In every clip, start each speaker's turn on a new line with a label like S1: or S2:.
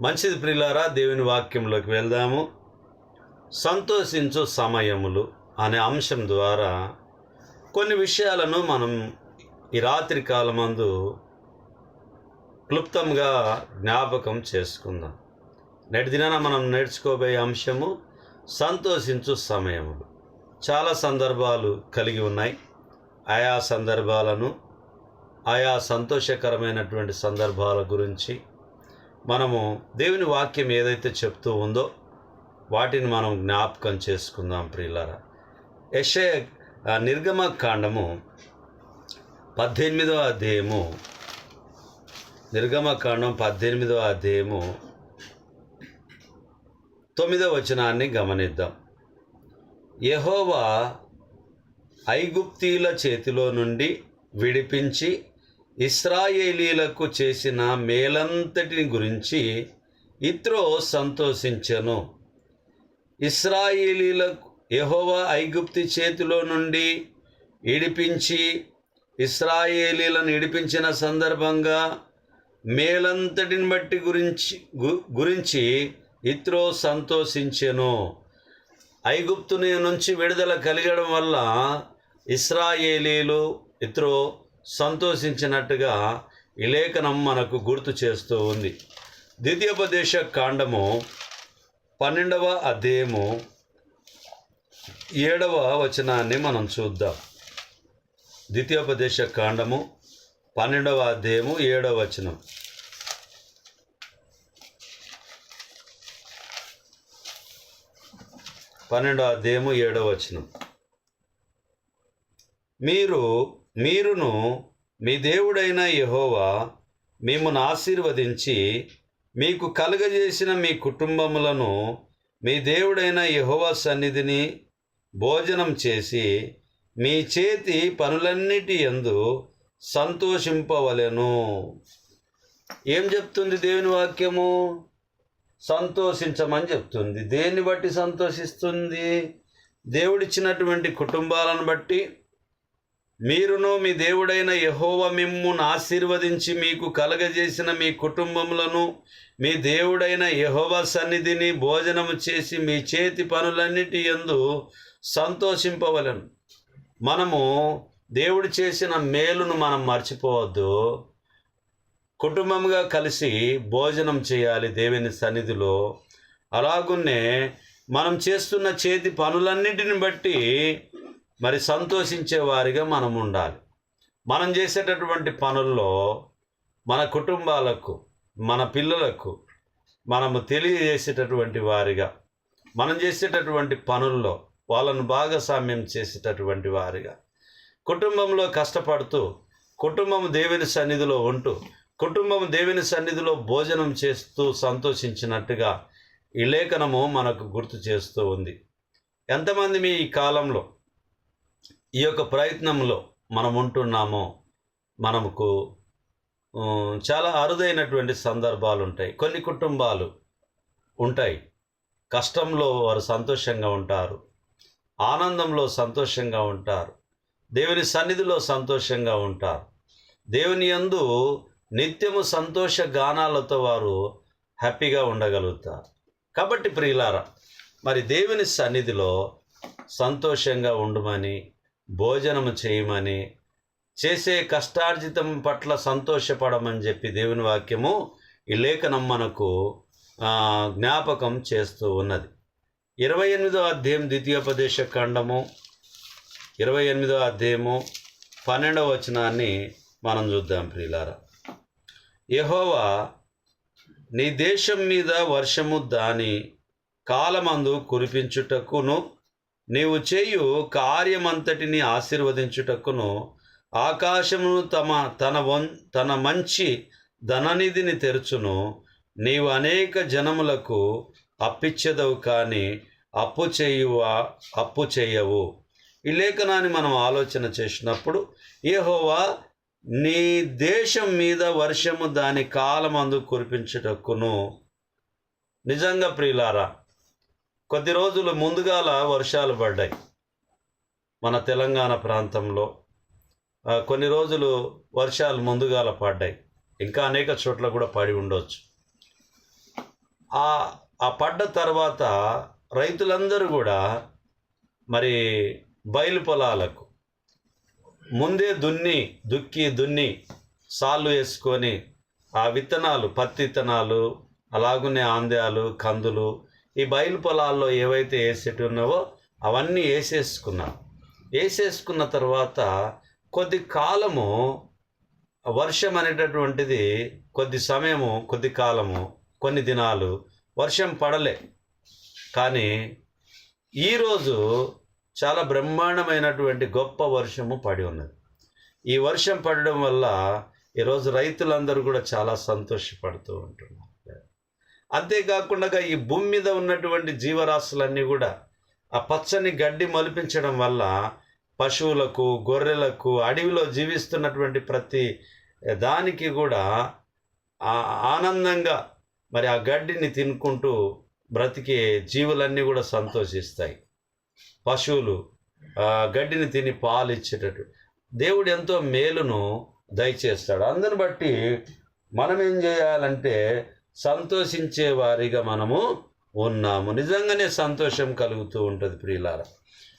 S1: మంచిది ప్రిలారా దేవుని వాక్యంలోకి వెళ్దాము. సంతోషించు సమయములు అనే అంశం ద్వారా కొన్ని విషయాలను మనం ఈ రాత్రి కాలమందు క్లుప్తంగా జ్ఞాపకం చేసుకుందాం. నేటి దినాన మనం నేర్చుకోబోయే అంశము సంతోషించు సమయములు. చాలా సందర్భాలు కలిగి ఉన్నాయి. ఆయా సందర్భాలను ఆయా సంతోషకరమైనటువంటి సందర్భాల గురించి మనము దేవుని వాక్యం ఏదైతే చెప్తూ ఉందో వాటిని మనం జ్ఞాపకం చేసుకుందాం ప్రియులారా. యశయ నిర్గమ కాండము పద్దెనిమిదవ అధ్యాయము. నిర్గమ కాండం పద్దెనిమిదవ అధ్యాయము తొమ్మిదవ వచనాన్ని గమనిద్దాం. యహోవా ఐగుప్తీల చేతిలో నుండి విడిపించి ఇస్రాయేలీలకు చేసిన మేలంతటిని గురించి ఇత్రో సంతోషించెను. ఇస్రాయేలీలకు యెహోవా ఐగుప్తి చేతిలో నుండి ఇడిపించి ఇస్రాయేలీలను ఇడిపించిన సందర్భంగా మేలంతటిని బట్టి గురించి గురించి ఇత్రో సంతోషించెను. ఐగుప్తుని నుంచి విడుదల కలిగడం వల్ల ఇస్రాయేలీలు ఇత్రో సంతోషించినట్టుగా ఈ లేఖనం మనకు గుర్తు చేస్తూ ఉంది. ద్వితీయోపదేశ కాండము పన్నెండవ అధ్యాయము ఏడవ వచనాన్ని మనం చూద్దాం. ద్వితీయోపదేశ కాండము పన్నెండవ అధ్యాయము ఏడవ వచనం. పన్నెండవ అధ్యాయము ఏడవ వచనం. మీరు మీరును మీ దేవుడైన యహోవా మిమ్మను ఆశీర్వదించి మీకు కలుగజేసిన మీ కుటుంబములను మీ దేవుడైన యహోవా సన్నిధిని భోజనం చేసి మీ చేతి పనులన్నిటి ఎందు సంతోషింపవలెను. ఏం చెప్తుంది దేవుని వాక్యము? సంతోషించమని చెప్తుంది. దేన్ని బట్టి సంతోషిస్తుంది? దేవుడిచ్చినటువంటి కుటుంబాలను బట్టి మీరును మీ దేవుడైన యహోవ మిమ్మును ఆశీర్వదించి మీకు కలగజేసిన మీ కుటుంబములను మీ దేవుడైన యహోవ సన్నిధిని భోజనము చేసి మీ చేతి పనులన్నిటి యందు సంతోషింపవలను. మనము దేవుడు చేసిన మేలును మనం మర్చిపోవద్దు. కుటుంబంగా కలిసి భోజనం చేయాలి దేవుని సన్నిధిలో. అలాగున్నే మనం చేస్తున్న చేతి పనులన్నిటిని బట్టి మరి సంతోషించే వారిగా మనం ఉండాలి. మనం చేసేటటువంటి పనుల్లో మన కుటుంబాలకు మన పిల్లలకు మనము తెలియజేసేటటువంటి వారిగా మనం చేసేటటువంటి పనుల్లో వాళ్ళను భాగస్వామ్యం చేసేటటువంటి వారిగా కుటుంబంలో కష్టపడుతూ కుటుంబం దేవుని సన్నిధిలో ఉంటూ కుటుంబం దేవుని సన్నిధిలో భోజనం చేస్తూ సంతోషించినట్టుగా ఈ లేఖనము మనకు గుర్తు చేస్తూ ఉంది. ఎంతమంది మీ ఈ కాలంలో ఈ యొక్క ప్రయత్నంలో మనం ఉంటున్నామో మనకు చాలా అరుదైనటువంటి సందర్భాలు ఉంటాయి కొన్ని కుటుంబాలు ఉంటాయి. కష్టంలో వారు సంతోషంగా ఉంటారు. ఆనందంలో సంతోషంగా ఉంటారు. దేవుని సన్నిధిలో సంతోషంగా ఉంటారు. దేవుని యందు నిత్యము సంతోష గానాలతో వారు హ్యాపీగా ఉండగలుగుతారు. కాబట్టి ప్రియులారా మరి దేవుని సన్నిధిలో సంతోషంగా ఉండమని భోజనము చేయమని చేసే కష్టార్జితం పట్ల సంతోషపడమని చెప్పి దేవుని వాక్యము ఈ లేఖనం మనకు జ్ఞాపకం చేస్తూ ఉన్నది. ఇరవై ఎనిమిదో అధ్యాయం ద్వితీయోపదేశ ఖండము ఇరవై ఎనిమిదో అధ్యాయము పన్నెండవ వచనాన్ని మనం చూద్దాం ప్రియులారా. యహోవా నీ దేశం మీద వర్షము దాని కాలమందు కురిపించుటకును నీవు చేయు కార్యమంతటిని ఆశీర్వదించుటకును ఆకాశమును తమ తన వన్ తన మంచి ధననిధిని తెరుచును. నీవు అనేక జనములకు అప్పిచ్చేదవు కానీ అప్పు చేయువా అప్పు చేయవు. ఈ లేఖనాన్ని మనం ఆలోచన చేసినప్పుడు ఏహోవా నీ దేశం మీద వర్షము దాని కాలమందు కురిపించుటకును. నిజంగా ప్రియులారా కొద్ది రోజులు ముందుగాల వర్షాలు పడ్డాయి. మన తెలంగాణ ప్రాంతంలో కొన్ని రోజులు వర్షాలు ముందుగాల పడ్డాయి. ఇంకా అనేక చోట్ల కూడా పడి ఉండొచ్చు. ఆ ఆ పడ్డ తర్వాత రైతులందరూ కూడా మరి బయలు పొలాలకు ముందే దున్ని దుక్కి దున్ని సాళ్ళు వేసుకొని ఆ విత్తనాలు పత్తి విత్తనాలు అలాగునే ఆంద్యాలు కందులు ఈ బయలు పొలాల్లో ఏవైతే వేసేటి ఉన్నావో అవన్నీ వేసేసుకున్నారు వేసేసుకున్న తర్వాత కొద్ది కాలము వర్షం అనేటటువంటిది కొద్ది సమయము కొద్ది కాలము కొన్ని దినాలు వర్షం పడలే. కానీ ఈరోజు చాలా బ్రహ్మాండమైనటువంటి గొప్ప వర్షము పడి ఉన్నది. ఈ వర్షం పడడం వల్ల ఈరోజు రైతులందరూ కూడా చాలా సంతోషపడుతూ ఉంటున్నారు. అంతేకాకుండా ఈ భూమి మీద ఉన్నటువంటి జీవరాశులన్నీ కూడా ఆ పచ్చని గడ్డి మొలిపించడం వల్ల పశువులకు గొర్రెలకు అడవిలో జీవిస్తున్నటువంటి ప్రతి దానికి కూడా ఆ- ఆనందంగా మరి ఆ గడ్డిని తినుకుంటూ బ్రతికే జీవులన్నీ కూడా సంతోషిస్తాయి. పశువులు ఆ గడ్డిని తిని పాలు ఇచ్చేటట్టు దేవుడు ఎంతో మేలును దయచేస్తాడు. అందుని బట్టి మనం ఏం చేయాలంటే సంతోషించే వారిగా మనము ఉన్నాము. నిజంగానే సంతోషం కలుగుతూ ఉంటుంది ప్రియులార.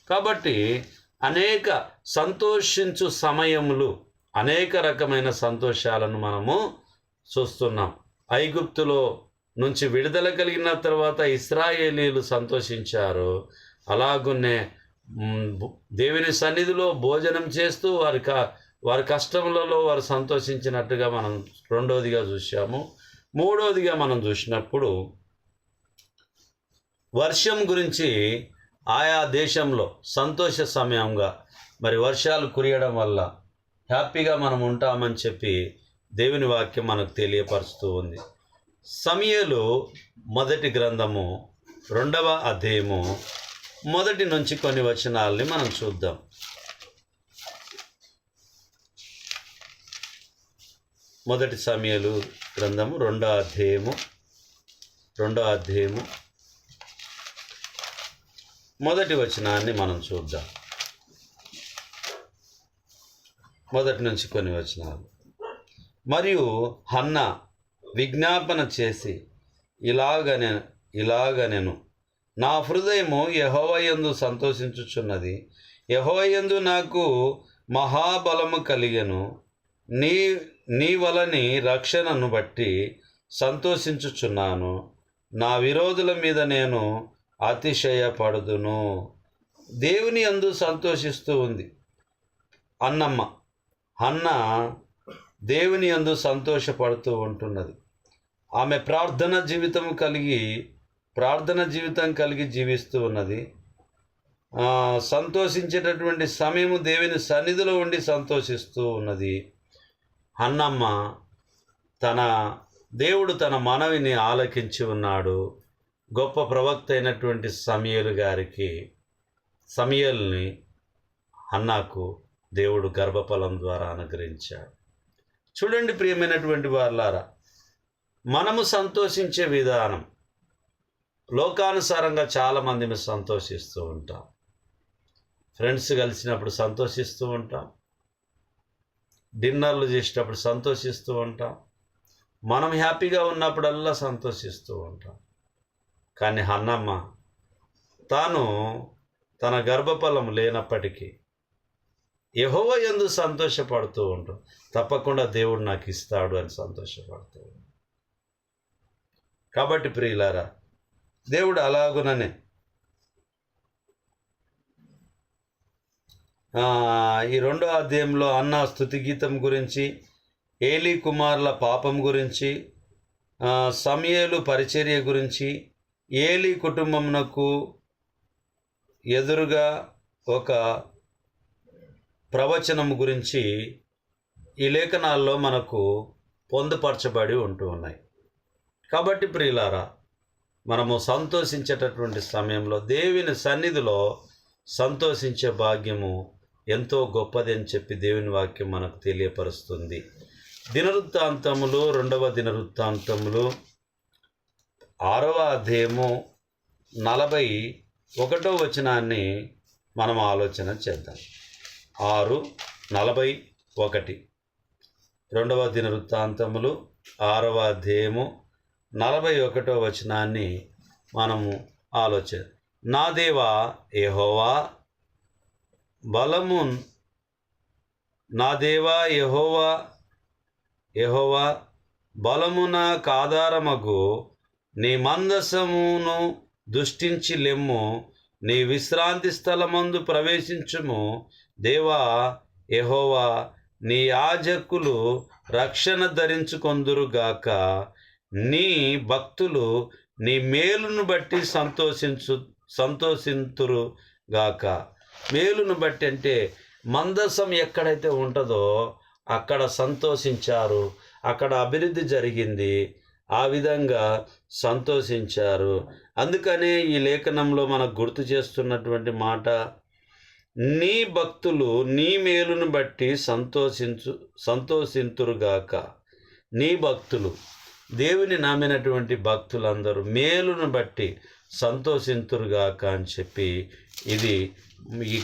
S1: కాబట్టి అనేక సంతోషించు సమయములు అనేక రకమైన సంతోషాలను మనము చూస్తున్నాం. ఐగుప్తులో నుంచి విడుదల కలిగిన తర్వాత ఇస్రాయేలీలు సంతోషించారు. అలాగునే దేవుని సన్నిధిలో భోజనం చేస్తూ వారి క వారి కష్టములలో వారు సంతోషించినట్టుగా మనం రెండవదిగా చూసాము మూడవదిగా మనం చూసినప్పుడు వర్షం గురించి ఆయా దేశంలో సంతోష సమయంగా మరి వర్షాలు కురియడం వల్ల హ్యాపీగా మనం ఉంటామని చెప్పి దేవుని వాక్యం మనకు తెలియపరుస్తూ ఉంది. సమయలు మొదటి గ్రంథము రెండవ అధ్యాయము మొదటి నుంచి కొన్ని వచనాలని మనం చూద్దాం. మొదటి సమయలు గ్రంథము రెండో అధ్యాయము రెండో అధ్యాయము. మొదటి వచనాన్ని మనం చూద్దాం. మొదటి నుంచి కొన్ని వచనాలు. మరియు హన్న విజ్ఞాపన చేసి ఇలాగనే ఇలాగనెను. నా హృదయము యహోవయందు సంతోషించుచున్నది. యహోవయందు నాకు మహాబలము కలిగను. నీ నీ వలని రక్షణను బట్టి సంతోషించుచున్నాను. నా విరోధుల మీద నేను అతిశయపడుదును. దేవుని అందు సంతోషిస్తూ ఉంది. అన్నమ్మ అన్న దేవుని అందు సంతోషపడుతూ ఉంటున్నది. ఆమె ప్రార్థన జీవితం కలిగి ప్రార్థన జీవితం కలిగి జీవిస్తూ ఉన్నది. సంతోషించేటటువంటి సమయము దేవుని సన్నిధిలో ఉండి సంతోషిస్తూ ఉన్నది. అన్నమ్మ తన దేవుడు తన మనవిని ఆలకించి ఉన్నాడు. గొప్ప ప్రవక్త అయినటువంటి సమయలు గారికి సమయల్ని అన్నాకు దేవుడు గర్భఫలం ద్వారా అనుగ్రహించాడు. చూడండి ప్రియమైనటువంటి వారులారా మనము సంతోషించే విధానం లోకానుసారంగా చాలామంది మేము సంతోషిస్తూ ఉంటాం. ఫ్రెండ్స్ కలిసినప్పుడు సంతోషిస్తూ ఉంటాం. డిన్నర్లు చేసేటప్పుడు సంతోషిస్తూ ఉంటాం. మనం హ్యాపీగా ఉన్నప్పుడల్లా సంతోషిస్తూ ఉంటాం. కానీ హన్నమ్మ తాను తన గర్భఫలం లేనప్పటికీ యహోవ ఎందు సంతోషపడుతూ ఉంటాం. తప్పకుండా దేవుడు నాకు ఇస్తాడు అని సంతోషపడుతూ కాబట్టి ప్రియులారా దేవుడు అలాగుననే ఈ రెండో అధ్యాయంలో అన్న స్థుతి గీతం గురించి ఏలీ కుమార్ల పాపం గురించి సమయలు పరిచర్య గురించి ఏలీ కుటుంబమునకు ఎదురుగా ఒక ప్రవచనం గురించి ఈ లేఖనాల్లో మనకు పొందుపరచబడి ఉంటూ ఉన్నాయి. కాబట్టి ప్రియులారా మనము సంతోషించేటటువంటి సమయంలో దేవుని సన్నిధిలో సంతోషించే భాగ్యము ఎంతో గొప్పది అని చెప్పి దేవుని వాక్యం మనకు తెలియపరుస్తుంది. దినవృత్తాంతములు రెండవ దినవృత్తాంతములు ఆరవ అధ్యాయము నలభై ఒకటో వచనాన్ని మనం ఆలోచన చేద్దాం. ఆరు నలభై ఒకటి. రెండవ దినవృత్తాంతములు ఆరవ అధ్యాయము నలభై ఒకటో వచనాన్ని మనము ఆలోచన నా దేవా ఏహోవా బలమున్ నా దేవా యహోవా యహోవా బలమున కాధారమగు నీ మందసమును దుష్టించి లెమ్ము నీ విశ్రాంతి స్థలమందు ప్రవేశించుము. దేవా యహోవా నీ యాజకులు రక్షణ ధరించుకొందురుగాక. నీ భక్తులు నీ మేలును బట్టి సంతోషించు సంతోషింతురుగాక. మేలును బట్టి అంటే మందసం ఎక్కడైతే ఉంటుందో అక్కడ సంతోషించారు అక్కడ అభివృద్ధి జరిగింది ఆ విధంగా సంతోషించారు. అందుకనే ఈ లేఖనంలో మనకు గుర్తు చేస్తున్నటువంటి మాట నీ భక్తులు నీ మేలును బట్టి సంతోషించు సంతోషింతురుగాక. నీ భక్తులు దేవుని నమ్మినటువంటి భక్తులందరూ మేలును బట్టి సంతోషింతురుగాక అని చెప్పి ఇది ఈ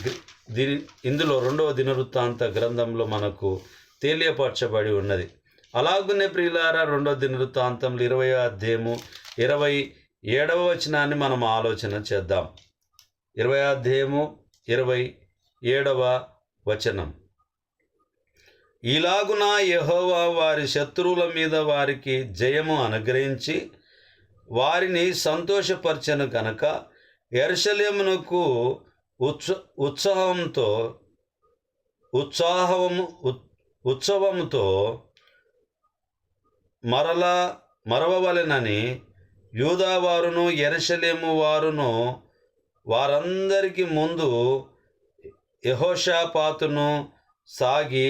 S1: దీని ఇందులో రెండవ దినవృత్తాంత గ్రంథంలో మనకు తెలియపరచబడి ఉన్నది. అలాగునే ప్రియులారా రెండవ దినవృత్తాంతంలో ఇరవై అధ్యాయము ఇరవై ఏడవ వచనాన్ని మనం ఆలోచన చేద్దాం. ఇరవై అధ్యాయము ఇరవై ఏడవ వచనం. ఇలాగున యహోవా వారి శత్రువుల మీద వారికి జయము అనుగ్రహించి వారిని సంతోషపరచను కనుక ఎర్షలేమునకు ఉత్స ఉత్సాహంతో ఉత్సాహము ఉత్- ఉత్సవముతో మరలా మరవవలెనని యూదావారును ఎరసలేము వారును వారందరికీ ముందు యహోషాపాతును సాగి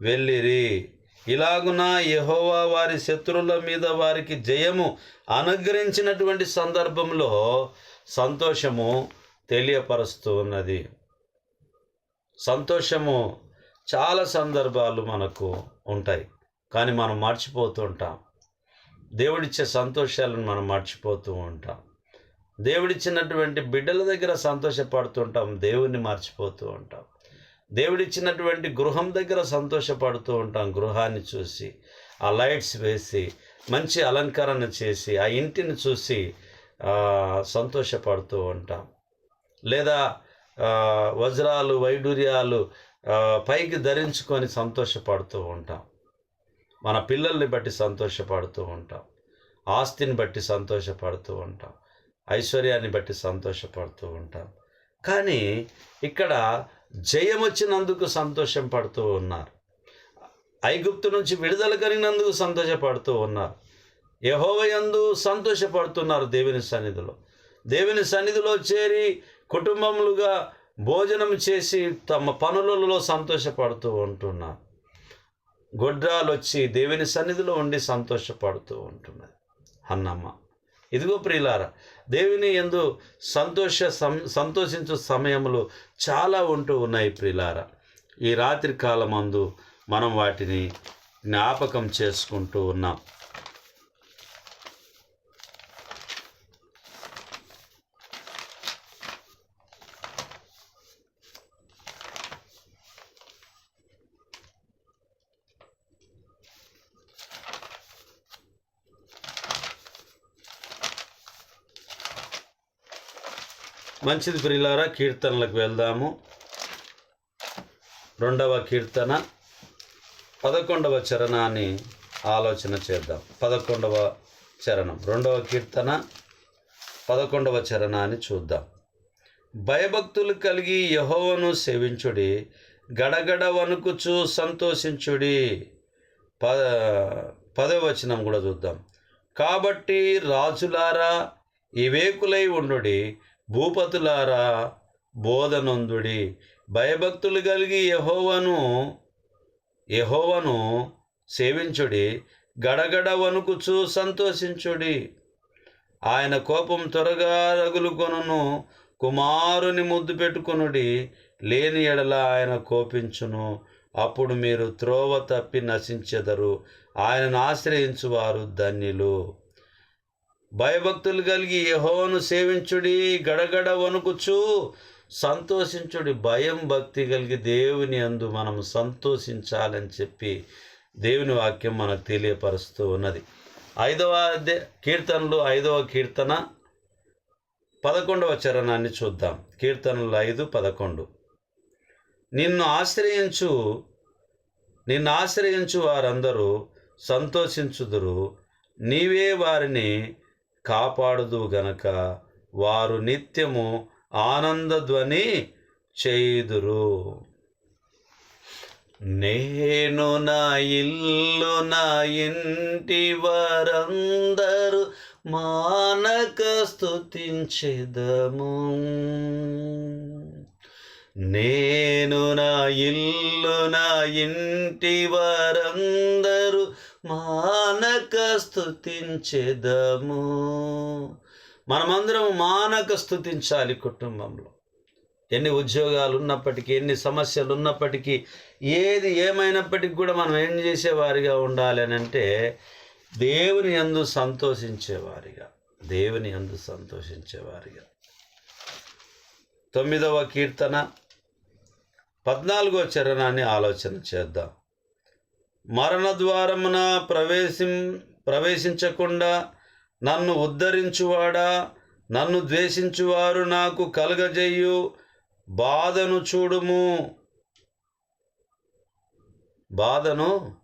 S1: వెళ్ళిరి. ఇలాగున యహోవా వారి శత్రువుల మీద వారికి జయము అనుగ్రహించినటువంటి సందర్భంలో సంతోషము తెలియపరుస్తూ ఉన్నది సంతోషము చాలా సందర్భాలు మనకు ఉంటాయి కానీ మనం మర్చిపోతూ ఉంటాం. దేవుడిచ్చే సంతోషాలను మనం మర్చిపోతూ ఉంటాం. దేవుడిచ్చినటువంటి బిడ్డల దగ్గర సంతోషపడుతుంటాం దేవుణ్ణి మర్చిపోతూ ఉంటాం. దేవుడిచ్చినటువంటి గృహం దగ్గర సంతోషపడుతూ ఉంటాం గృహాన్ని చూసి ఆ లైట్స్ వేసి మంచి అలంకరణ చేసి ఆ ఇంటిని చూసి సంతోషపడుతూ ఉంటాం. లేదా వజ్రాలు వైడూర్యాలు పైకి ధరించుకొని సంతోషపడుతూ ఉంటాం. మన పిల్లల్ని బట్టి సంతోషపడుతూ ఉంటాం. ఆస్తిని బట్టి సంతోషపడుతూ ఉంటాం. ఐశ్వర్యాన్ని బట్టి సంతోషపడుతూ ఉంటాం. కానీ ఇక్కడ జయం వచ్చినందుకు సంతోషం పడుతూ ఉన్నారు. ఐగుప్తు నుంచి విడుదల కలిగినందుకు సంతోషపడుతూ ఉన్నారు. యహోవయందు సంతోషపడుతున్నారు దేవుని సన్నిధిలో. దేవుని సన్నిధిలో చేరి కుటుంబములుగా భోజనం చేసి తమ పనులలో సంతోషపడుతూ ఉంటున్నారు. గొడ్రాలు వచ్చి దేవుని సన్నిధిలో ఉండి సంతోషపడుతూ ఉంటున్నది. అన్నమ్మ. ఇదిగో ప్రియులారా దేవుని ఎందు సంతోష సం సంతోషించు సమయములు చాలా ఉంటూ ఉన్నాయి ప్రియులారా. ఈ రాత్రి కాలమందు మనం వాటిని జ్ఞాపకం చేసుకుంటూ ఉన్నాం. మంచిది ప్రియులారా కీర్తనలకు వెళ్దాము. రెండవ కీర్తన పదకొండవ చరణాన్ని ఆలోచన చేద్దాం. పదకొండవ చరణం రెండవ కీర్తన పదకొండవ చరణాన్ని చూద్దాం. భయభక్తులు కలిగి యహోవను సేవించుడి గడగడ వణుకుచు సంతోషించుడి. పద పదవచనం కూడా చూద్దాం. కాబట్టి రాజులారా వివేకులై ఉండుడి భూపతులారా బోధనందుడి. భయభక్తులు కలిగి యహోవను యహోవను సేవించుడి. గడగడ వణుకుచు సంతోషించుడి. ఆయన కోపం త్వరగా రగులుకొనును. కుమారుని ముద్దు పెట్టుకొనుడి. లేని ఎడల ఆయన కోపించును. అప్పుడు మీరు త్రోవ తప్పి నశించెదరు. ఆయనను ఆశ్రయించువారు ధన్యులు. భయభక్తులు కలిగి యెహోవాను సేవించుడి గడగడ వణుకుచు సంతోషించుడి. భయం భక్తి కలిగి దేవుని అందు మనం సంతోషించాలని చెప్పి దేవుని వాక్యం మనకు తెలియపరుస్తూ ఉన్నది. ఐదవ కీర్తనలు ఐదవ కీర్తన పదకొండవ చరణాన్ని చూద్దాం. కీర్తనలు ఐదు పదకొండు. నిన్ను ఆశ్రయించు నిన్ను ఆశ్రయించు వారందరూ సంతోషించుదురు. నీవే వారిని కాపాడుదు గనక వారు నిత్యము ఆనందధ్వని చేయుదురు. నేను నా ఇల్లు నా ఇంటి వారందరూ మానక స్థుతించదము నేను నా ఇల్లు నా ఇంటి వారందరూ మానక స్తుతించెదము. మనమందరం మానక స్థుతించాలి కుటుంబంలో. ఎన్ని ఉద్యోగాలు ఉన్నప్పటికీ ఎన్ని సమస్యలు ఉన్నప్పటికీ ఏది ఏమైనప్పటికీ కూడా మనం ఏం చేసేవారిగా ఉండాలి అని అంటే దేవుని అందు సంతోషించేవారిగా. దేవుని అందు సంతోషించేవారిగా. తొమ్మిదవ కీర్తన పద్నాలుగో చరణాన్ని ఆలోచన చేద్దాం. మరణ ద్వారమున ప్రవేశం ప్రవేశించకుండా నన్ను ఉద్ధరించువాడా? నన్ను ద్వేషించువారు నాకు కలగజేయు. బాధను చూడుము. బాధను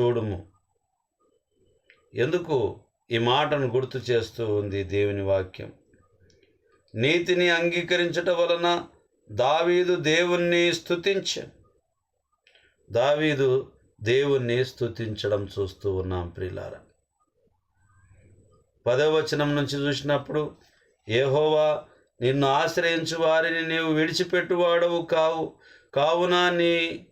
S1: చూడుము. ఎందుకు ఈ మాటను గుర్తు చేస్తూ ఉంది దేవుని వాక్యం? నీతిని అంగీకరించట వలన దావీదు దేవుణ్ణి స్థుతించ దావీదు దేవుణ్ణి స్తుతించడం చూస్తూ ఉన్నాం ప్రిలారా. పదవచనం నుంచి చూసినప్పుడు ఏహోవా నిన్ను ఆశ్రయించు వారిని నీవు విడిచిపెట్టువాడవు కావు. కావున నీ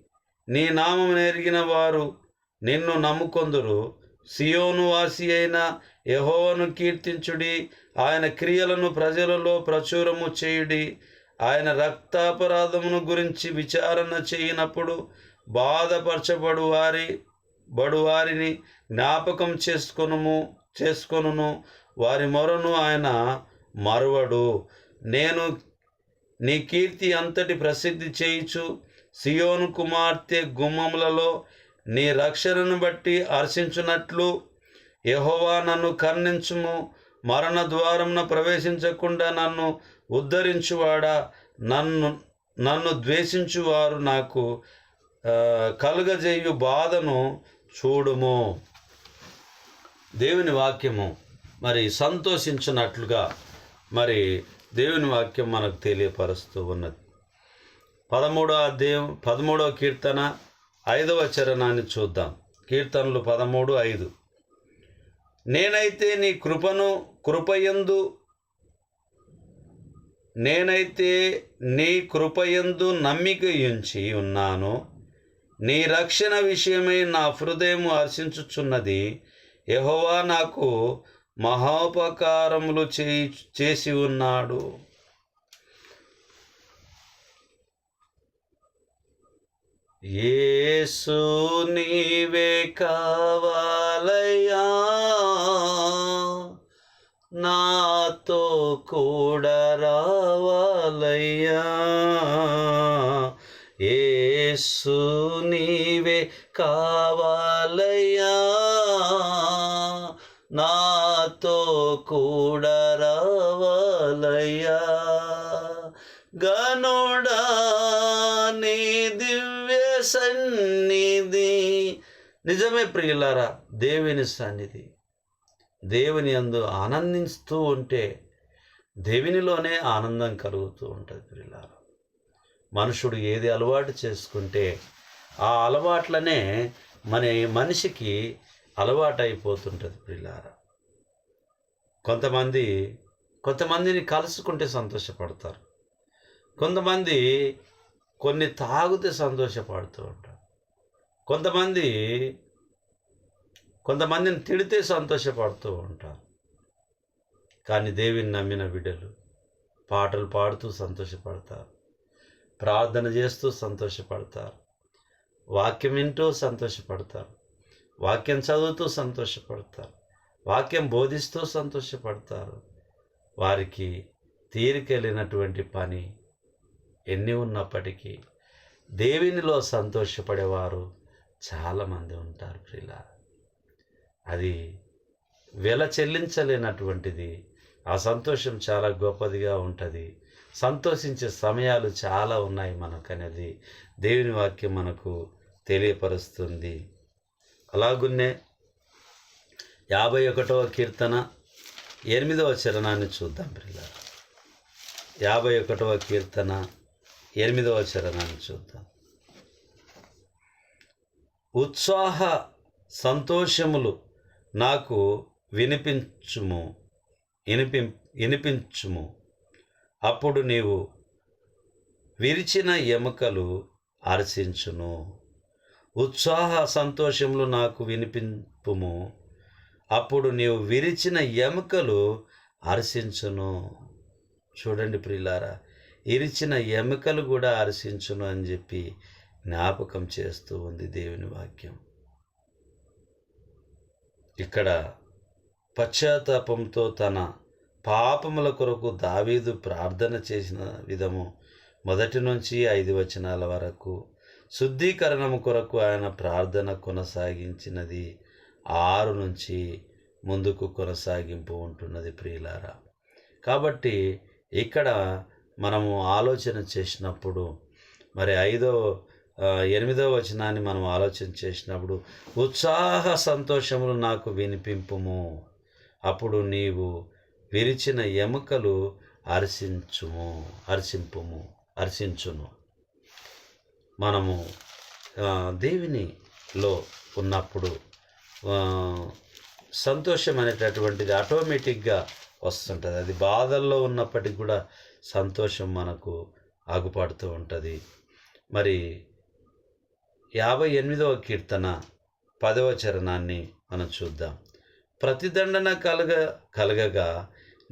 S1: నీ నామం ఎరిగిన వారు నిన్ను నమ్ముకొందురు. సియోను వాసి అయిన యహోవను కీర్తించుడి ఆయన క్రియలను ప్రజలలో ప్రచురము చేయుడి. ఆయన రక్తాపరాధమును గురించి విచారణ చేయనప్పుడు బాధపరచబడు వారి బడు వారిని జ్ఞాపకం చేసుకొనుము చేసుకొనును. వారి మొరను ఆయన మరువడు. నేను నీ కీర్తి అంతటి ప్రసిద్ధి చేయుచు సియోను కుమార్తె గుమ్మములలో నీ రక్షణను బట్టి హర్షించున్నట్లు యహోవా నన్ను కర్ణించుము. మరణ ద్వారమున ప్రవేశించకుండా నన్ను ఉద్ధరించువాడా? నన్ను నన్ను ద్వేషించువారు నాకు కలుగజేయు బాధను చూడుము. దేవుని వాక్యము మరి సంతోషించినట్లుగా మరి దేవుని వాక్యం మనకు తెలియపరుస్తూ ఉన్నది. పదమూడో అధ్యాయం పదమూడవ కీర్తన ఐదవ చరణాన్ని చూద్దాం. కీర్తనలు పదమూడు ఐదు. నేనైతే నీ కృపను కృపయందు నేనైతే నీ కృపయందు నమ్మిక ఉంచి ఉన్నాను. నీ రక్షణ విషయమై నా హృదయం హర్షించుచున్నది. యెహోవా నాకు మహోపకారములు చేయి చేసి ఉన్నాడు. ఏసు నీవే కావాలయ్యా. నాతో కూడా రావాలయ్యా. యేసు నీవే కావాలయ్యా. నాతో కూడా రావాలయ్యా. గనుడా నీ దివ్య సన్నిధి. నిజమే ప్రియులారా దేవుని సన్నిధి. దేవుని అందు ఆనందిస్తూ ఉంటే దేవునిలోనే ఆనందం కలుగుతూ ఉంటుంది ప్రియులారా. మనుషుడు ఏది అలవాటు చేసుకుంటే ఆ అలవాట్లనే మన మనిషికి అలవాటు అయిపోతుంటుంది కొంతమంది కొంతమందిని కలుసుకుంటే సంతోషపడతారు. కొంతమంది కొన్ని తాగితే సంతోషపడుతూ ఉంటారు. కొంతమంది కొంతమందిని తిడితే సంతోషపడుతూ ఉంటారు. కానీ దేవిని నమ్మిన బిడ్డలు పాటలు పాడుతూ సంతోషపడతారు. ప్రార్థన చేస్తూ సంతోషపడతారు. వాక్యం వింటూ సంతోషపడతారు. వాక్యం చదువుతూ సంతోషపడతారు. వాక్యం బోధిస్తూ సంతోషపడతారు. వారికి తీరికెళ్ళినటువంటి పని ఎన్ని ఉన్నప్పటికీ దేవునిలో సంతోషపడేవారు చాలామంది ఉంటారు ప్రిలా అది వెల చెల్లించలేనటువంటిది ఆ సంతోషం చాలా గొప్పదిగా ఉంటుంది. సంతోషించే సమయాలు చాలా ఉన్నాయి మనకనేది. దేవుని వాక్యం మనకు తెలియపరుస్తుంది. అలాగున్నే యాభై ఒకటవ కీర్తన ఎనిమిదవ చరణాన్ని చూద్దాం పిల్ల యాభై ఒకటవ కీర్తన ఎనిమిదవ చరణాన్ని చూద్దాం. ఉత్సాహ సంతోషములు నాకు వినిపించుము వినిపి వినిపించుము. అప్పుడు నీవు విరిచిన ఎముకలు అరసించును. ఉత్సాహ సంతోషములు నాకు వినిపింపుము. అప్పుడు నీవు విరిచిన ఎముకలు అరసించును. చూడండి ప్రియులారా ఇరిచిన ఎముకలు కూడా అరసించును అని చెప్పి జ్ఞాపకం చేస్తూ ఉంది దేవుని వాక్యం. ఇక్కడ పశ్చాత్తాపంతో తన పాపముల కొరకు దావీదు ప్రార్థన చేసిన విధము మొదటి నుంచి ఐదు వచనాల వరకు శుద్ధీకరణము కొరకు ఆయన ప్రార్థన కొనసాగించినది ఆరు నుంచి ముందుకు కొనసాగింపు ఉంటున్నది ప్రియులారా. కాబట్టి ఇక్కడ మనము ఆలోచన చేసినప్పుడు మరి ఐదో ఎనిమిదో వచనాన్ని మనం ఆలోచన చేసినప్పుడు ఉత్సాహ సంతోషములు నాకు వినిపింపుము. అప్పుడు నీవు విరిచిన ఎముకలు హర్షించుము హర్షింపుము హర్షించును మనము దేవునిలో ఉన్నప్పుడు సంతోషం అనేటటువంటిది ఆటోమేటిక్గా వస్తుంటుంది. అది బాధల్లో ఉన్నప్పటికీ కూడా సంతోషం మనకు ఆగుపడుతూ ఉంటుంది. మరి యాభై ఎనిమిదవ కీర్తన పదవ చరణాన్ని మనం చూద్దాం. ప్రతిదండన కలగ కలగగా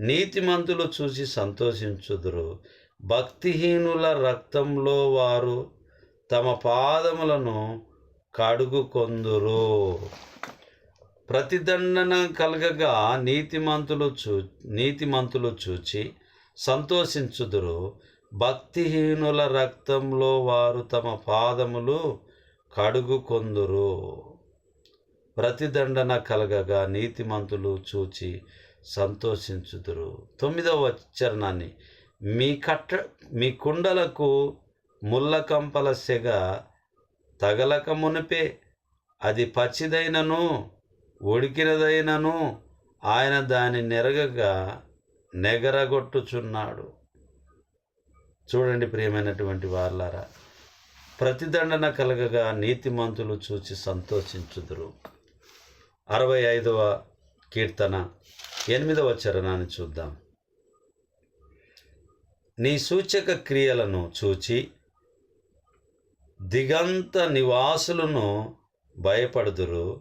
S1: నీతిమంతులు చూసి సంతోషించుదురు. భక్తిహీనుల రక్తంలో వారు తమ పాదములను కడుగుకొందురు. ప్రతిదండన కలగగా నీతిమంతులు చూ నీతిమంతులు చూచి సంతోషించుదురు. భక్తిహీనుల రక్తంలో వారు తమ పాదములు కడుగుకొందురు. ప్రతిదండన కలగగా నీతిమంతులు చూచి సంతోషించుదురు. తొమ్మిదవ చరణాన్ని. మీ కట్ట మీ కుండలకు ముల్లకంపల సెగ తగలక మునిపే. అది పచ్చిదైనను ఉడికినదైనను ఆయన దాని నెరగగా నెగరగొట్టుచున్నాడు. చూడండి ప్రియమైనటువంటి వాళ్ళారా ప్రతిదండన కలగగా నీతిమంతులు చూచి సంతోషించుదురు. అరవై ఐదవ కీర్తన. ఎనిమిదవ చరణాన్ని చూద్దాం. నీ సూచక క్రియలను చూచి దిగంత నివాసులను భయపడుదురు.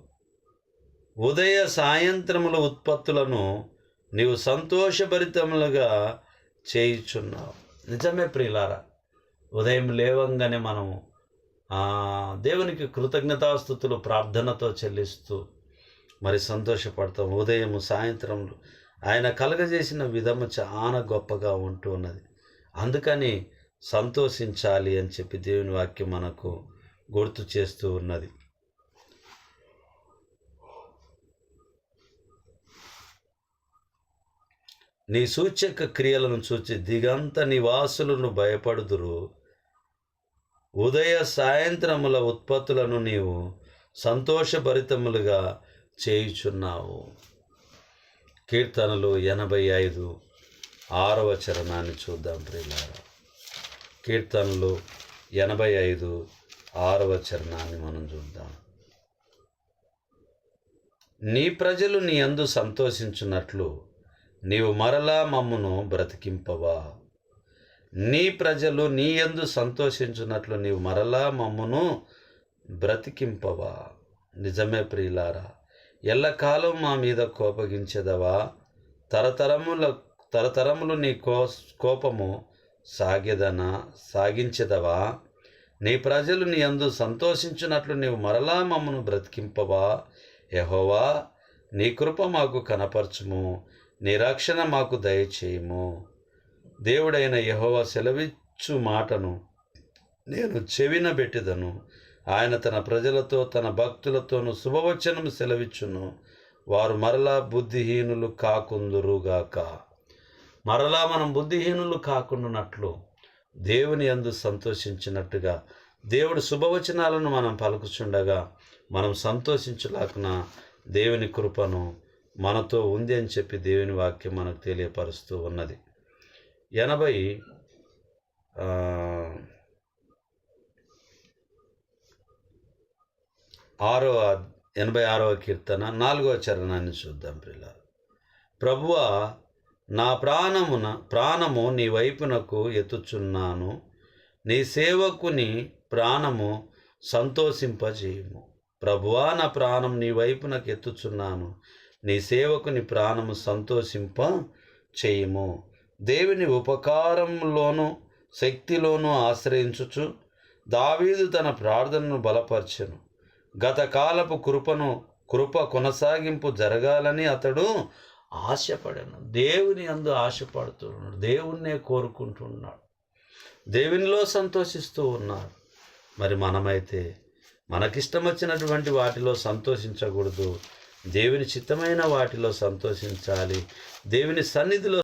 S1: ఉదయ సాయంత్రముల ఉత్పత్తులను నీవు సంతోషభరితములుగా చేయుచున్నావు. నిజమే ప్రియులారా ఉదయం లేవంగానే మనము దేవునికి కృతజ్ఞతాస్థుతులు ప్రార్థనతో చెల్లిస్తూ మరి సంతోషపడతాం. ఉదయం సాయంత్రంలో ఆయన కలగజేసిన విధము చాలా గొప్పగా ఉంటూ ఉన్నది. అందుకని సంతోషించాలి అని చెప్పి దేవుని వాక్యం మనకు గుర్తు చేస్తూ ఉన్నది. నీ సూచక క్రియలను చూచి దిగంత నివాసులను భయపడుదురు. ఉదయ సాయంత్రముల ఉత్పత్తులను నీవు సంతోషభరితములుగా చేయుచున్నావు. కీర్తనలు ఎనభై ఐదు ఆరవ చరణాన్ని చూద్దాం ప్రియులారా. కీర్తనలు ఎనభై ఐదు ఆరవ చరణాన్ని మనం చూద్దాం. నీ ప్రజలు నీ అందు సంతోషించున్నట్లు నీవు మరలా మమ్మును బ్రతికింపవా. నీ ప్రజలు నీ యందు సంతోషించున్నట్లు నీవు మరలా మమ్మును బ్రతికింపవా. నిజమే ప్రియులారా ఎల్లకాలం మా మీద కోపగించెదవా? తరతరముల తరతరములు నీ కో కోపము సాగెదనా? సాగించెదవా? నీ ప్రజలు నీ అందు సంతోషించినట్లు నీవు మరలా మమ్మను బ్రతికింపవా? యహోవా నీ కృప మాకు కనపరచుము నీ రక్షణ మాకు దయచేయము. దేవుడైన యహోవా సెలవిచ్చు మాటను నేను చెవిన పెట్టెదను ఆయన తన ప్రజలతో తన భక్తులతోనూ శుభవచనం సెలవిచ్చును. వారు మరలా బుద్ధిహీనులు కాకుందురుగాక. మరలా మనం బుద్ధిహీనులు కాకుండానట్లు దేవుని అందు సంతోషించినట్టుగా దేవుడు శుభవచనాలను మనం పలుకుచుండగా మనం సంతోషించలాకున దేవుని కృపను మనతో ఉంది అని చెప్పి దేవుని వాక్యం మనకు తెలియపరుస్తూ ఉన్నది. ఎనభై ఆరో ఎనభై ఆరవ కీర్తన నాలుగవ చరణాన్ని చూద్దాం పిల్లలు ప్రభువ నా ప్రాణమున ప్రాణము నీ వైపునకు ఎత్తుచున్నాను. నీ సేవకుని ప్రాణము సంతోషింపజేయము. ప్రభువా నా ప్రాణం నీ వైపునకు ఎత్తుచున్నాను. నీ సేవకుని ప్రాణము సంతోషింప చేయము దేవుని ఉపకారంలోనూ శక్తిలోనూ ఆశ్రయించుచు దావీదు తన ప్రార్థనను బలపరచను. గతకాలపు కృపను కృప కొనసాగింపు జరగాలని అతడు ఆశపడను. దేవుని అందు ఆశపడుతున్నాడు. దేవుణ్ణే కోరుకుంటున్నాడు. దేవునిలో సంతోషిస్తూ ఉన్నాడు. మరి మనమైతే మనకిష్టం వచ్చినటువంటి వాటిలో సంతోషించకూడదు. దేవుని చిత్తమైన వాటిలో సంతోషించాలి. దేవుని సన్నిధిలో